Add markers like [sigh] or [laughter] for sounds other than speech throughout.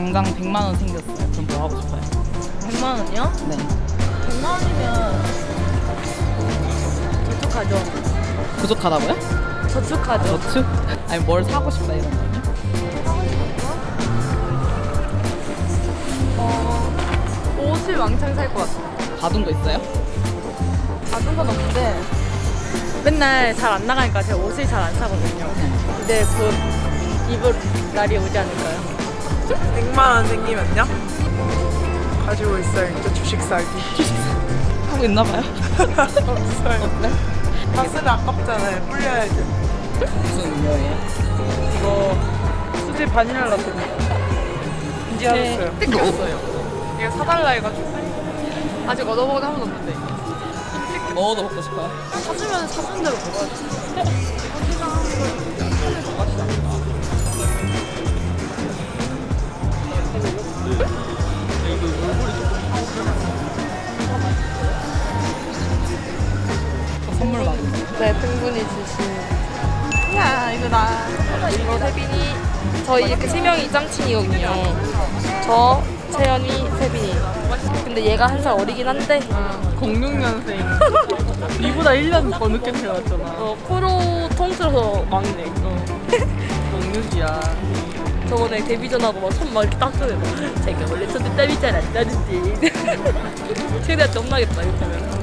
당장 100만 원 생겼어요. 그럼 뭐 하고 싶어요? 100만 원이요? 네. 100만 원이면 저축하죠. 부족하다고요? 저축하죠. 저축? 아니 뭘 사고 싶다 이런 거요? 어, 옷을 왕창 살 것 같아요. 받은 거 있어요? 받은 건 없는데 맨날 잘 안 나가니까 제가 옷을 잘 안 사거든요. 근데 곧 입을 날이 오지 않을까요? 100만 원 생기면요? 가지고 있어요. 이제 주식 사기. [laughs] 하고 있나 봐요. [laughs] 없어요. 네? 다 쓰면 아깝잖아요. 불려야죠. 무슨 음료예요? 이거 수제 바닐라. 이제 알았어요. 뜯겼어요. 얘가 사달라 해가지고 아직 얻어먹은 한번 없는데 먹어도 먹고 싶어요. 사주면 사준 대로 먹어야지. [laughs] 저희 이렇게 세 명이 짱친이거든요. 저, 채연이, 세빈이. 근데 얘가 한 살 어리긴 한데, 06년생. 니보다 1년 더 늦게 태어났잖아. 어, 코로 통틀어서 막내. 어. 06이야. 저번에 데뷔 전하고 막 손 막 이렇게. 막. [laughs] 제가 원래 손에 땀이 잘 안 나는데. [laughs] 최대한 겁나겠다, 이렇게 하면.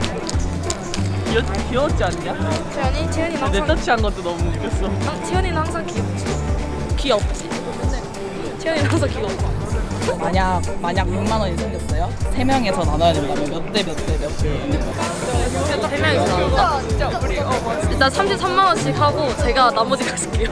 귀엽, 귀여웠지 않냐? 채연이? 채연이는 내 항상, 터치한 것도 너무 웃겼어. 항- 채연이는 항상 귀엽지. 귀엽지. 채연이는 항상 귀엽고. 만약 만약 100만 원이 생겼어요? 세 명에서 나눠야 된다면 몇 대 몇 대 몇 대? 세 명이서 나온다? 일단 33만 원씩 하고 제가 나머지 가실게요.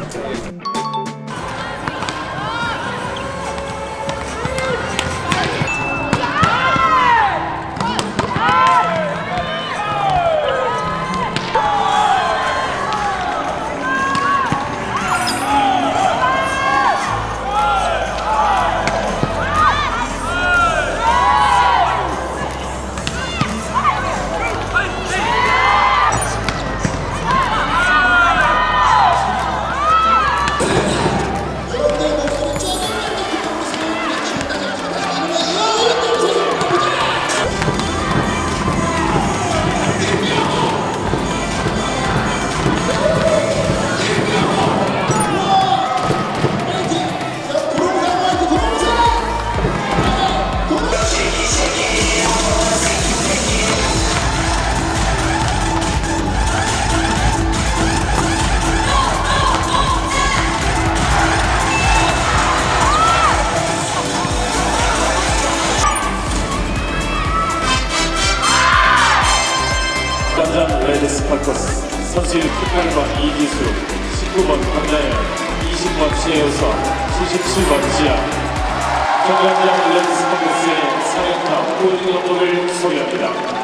레드 스파커스 선수일 특강과 이기수 19번 강나연 20번 최효서 77번 지아 정관장 레드 스파커스의 사연타 홀딩 업무를 소개합니다.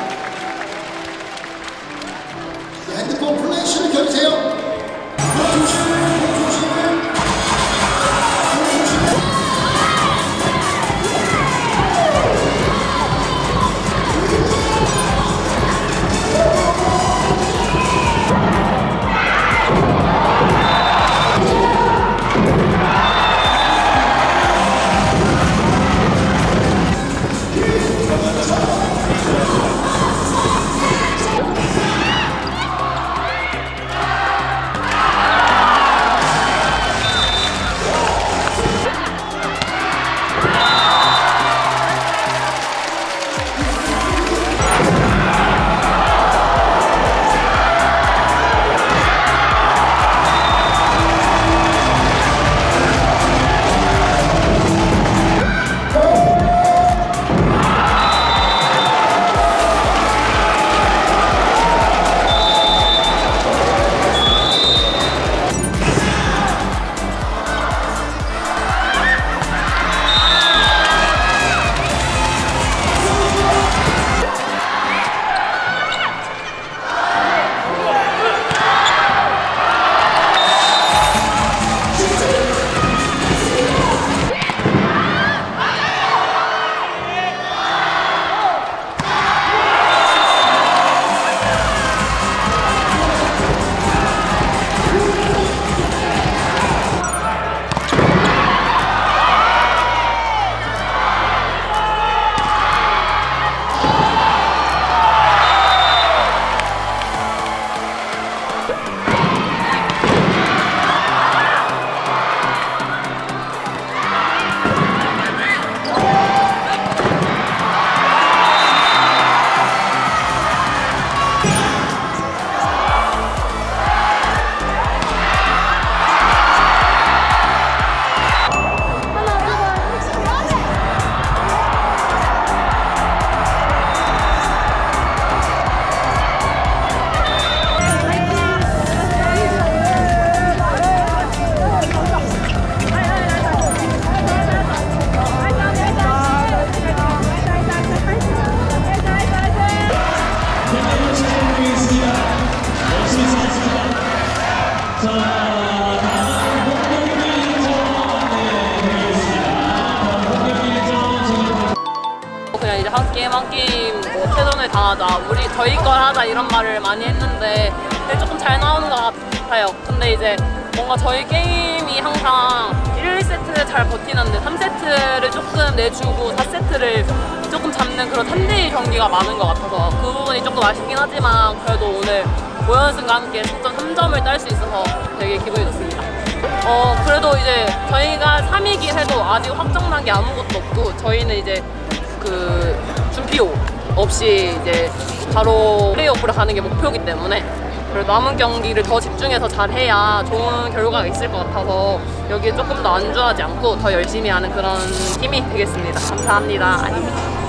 한 게임 뭐 최선을 다하자 우리 저희 걸 하자 이런 말을 많이 했는데 근데 조금 잘 나오는 것 같아요 근데 이제 뭔가 저희 게임이 항상 1, 2세트 잘 버티는데 3세트를 조금 내주고 4세트를 조금 잡는 그런 3대1 경기가 많은 것 같아서 그 부분이 조금 아쉽긴 하지만 그래도 오늘 오연승과 함께 승점 3점을 딸 수 있어서 되게 기분이 좋습니다. 어 그래도 이제 저희가 3위긴 해도 아직 확정난 게 아무것도 없고 저희는 이제 그 준피오 없이 이제 바로 플레이오프를 가는 게 목표이기 때문에 그래도 남은 경기를 더 집중해서 잘해야 좋은 결과가 있을 것 같아서 여기에 조금 더 안주하지 않고 더 열심히 하는 그런 팀이 되겠습니다. 감사합니다.